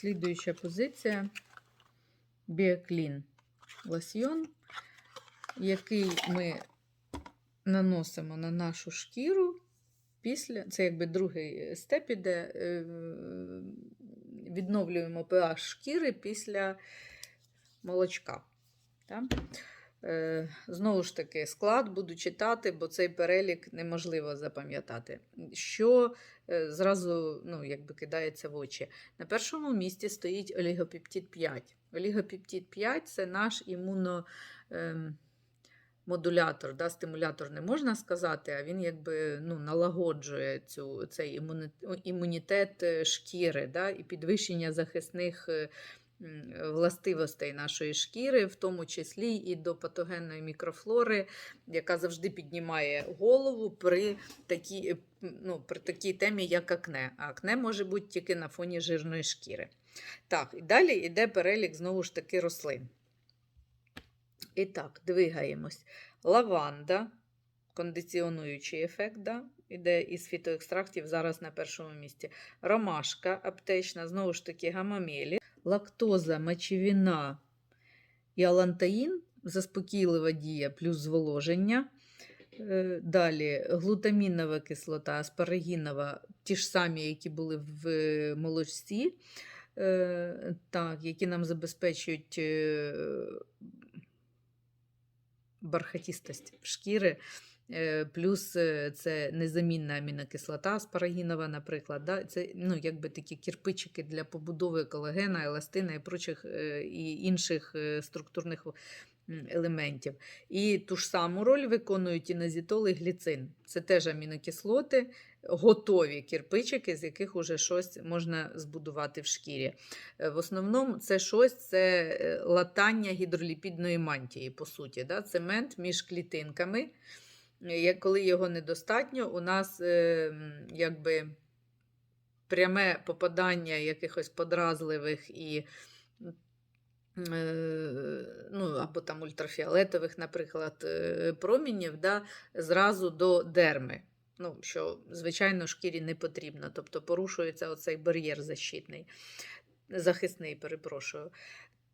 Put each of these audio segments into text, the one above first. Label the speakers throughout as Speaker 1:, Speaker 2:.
Speaker 1: Слідуюча позиція Біоклін лосьйон, який ми наносимо на нашу шкіру після, це якби другий степ іде, е, відновлюємо pH шкіри після молочка. Так? Е, Знову ж таки, склад буду читати, бо цей перелік неможливо запам'ятати. Що е, зразу ну, якби кидається в очі. На першому місці стоїть олігопептид 5. Олігопептид 5 це наш імуно. ем, да, стимулятор не можна сказати, а він якби ну, налагоджує цю, цей імунітет е, шкіри да, і підвищення захисних властивостей нашої шкіри, в тому числі і до патогенної мікрофлори, яка завжди піднімає голову при такій, е, ну, при такій темі, як акне. А акне може бути тільки на фоні жирної шкіри. Так, і далі йде перелік знову ж таки рослин. І так, двигаємось. Лаванда, кондиціонуючий ефект, да? іде із фітоекстрактів зараз на першому місці. Ромашка аптечна, знову ж таки, гамамелі, лактоза, мочевина і алантаїн, заспокійлива дія плюс зволоження. Е, Далі глутамінова кислота, аспарагінова, ті ж самі, які були в е, молочці, е, так, які нам забезпечують бархатістость шкіри. Е, Плюс е, це незамінна амінокислота аспарагінова, наприклад. Да? Це ну, якби такі кірпичики для побудови колагена, еластина і прочих е, і інших структурних елементів. І ту ж саму роль виконують інозітол і гліцин. Це теж амінокислоти, готові кірпичики, з яких уже щось можна збудувати в шкірі. В основному це щось це латання гідроліпідної мантії, по суті. Да? Цемент між клітинками. Коли його недостатньо, у нас е, якби пряме попадання якихось подразливих і е, ну, або там ультрафіолетових, наприклад, е, промінів да, зразу до дерми. Ну, що, звичайно, шкірі не потрібно. Тобто порушується оцей бар'єр защитний, захисний, перепрошую.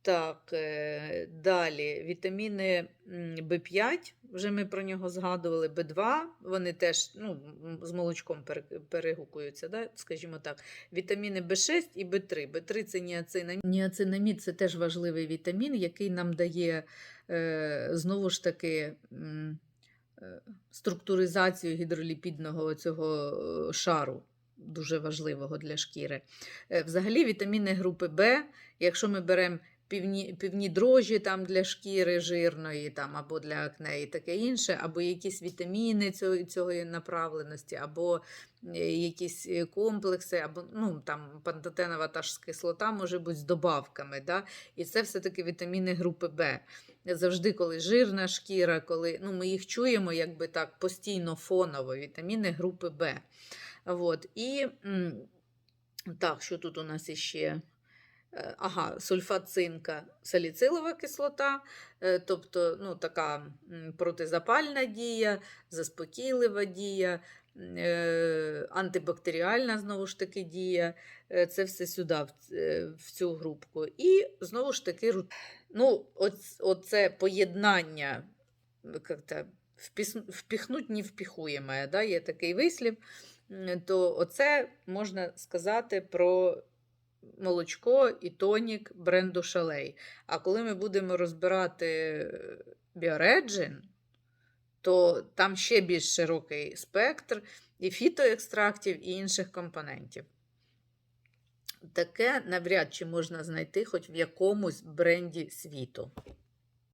Speaker 1: Так, е, далі вітаміни м, В5, вже ми про нього згадували, В2, вони теж ну, з молочком перегукуються, да? скажімо так. Вітаміни В6 і В3. В3 це ніацинамід. Ніацинамід це теж важливий вітамін, який нам дає е, знову ж таки е, структуризацію гідроліпідного цього шару. Дуже важливого для шкіри. Взагалі, вітаміни групи В, якщо ми беремо півні, півні дрожжі там для шкіри жирної там, або для акне і таке інше, або якісь вітаміни цього, цього направленості, або е, якісь е, комплекси, або ну, там, пантотенова та ж кислота може бути з добавками. Да? І це все-таки вітаміни групи В. Завжди, коли жирна шкіра, коли ну, ми їх чуємо якби так постійно фоново, вітаміни групи В. От. І так, що тут у нас іще? Е, Ага, сульфат саліцилова кислота, е, тобто ну, така протизапальна дія, заспокійлива дія, е, антибактеріальна знову ж таки дія. Це все сюди, в цю групку. І знову ж таки, ну, оце поєднання як-то впіхнуть не впіхуєме, да? є такий вислів, то оце можна сказати про молочко і тонік бренду Шалей. А коли ми будемо розбирати біореджин, то там ще більш широкий спектр і фітоекстрактів, і інших компонентів. Таке навряд чи можна знайти хоч в якомусь бренді світу.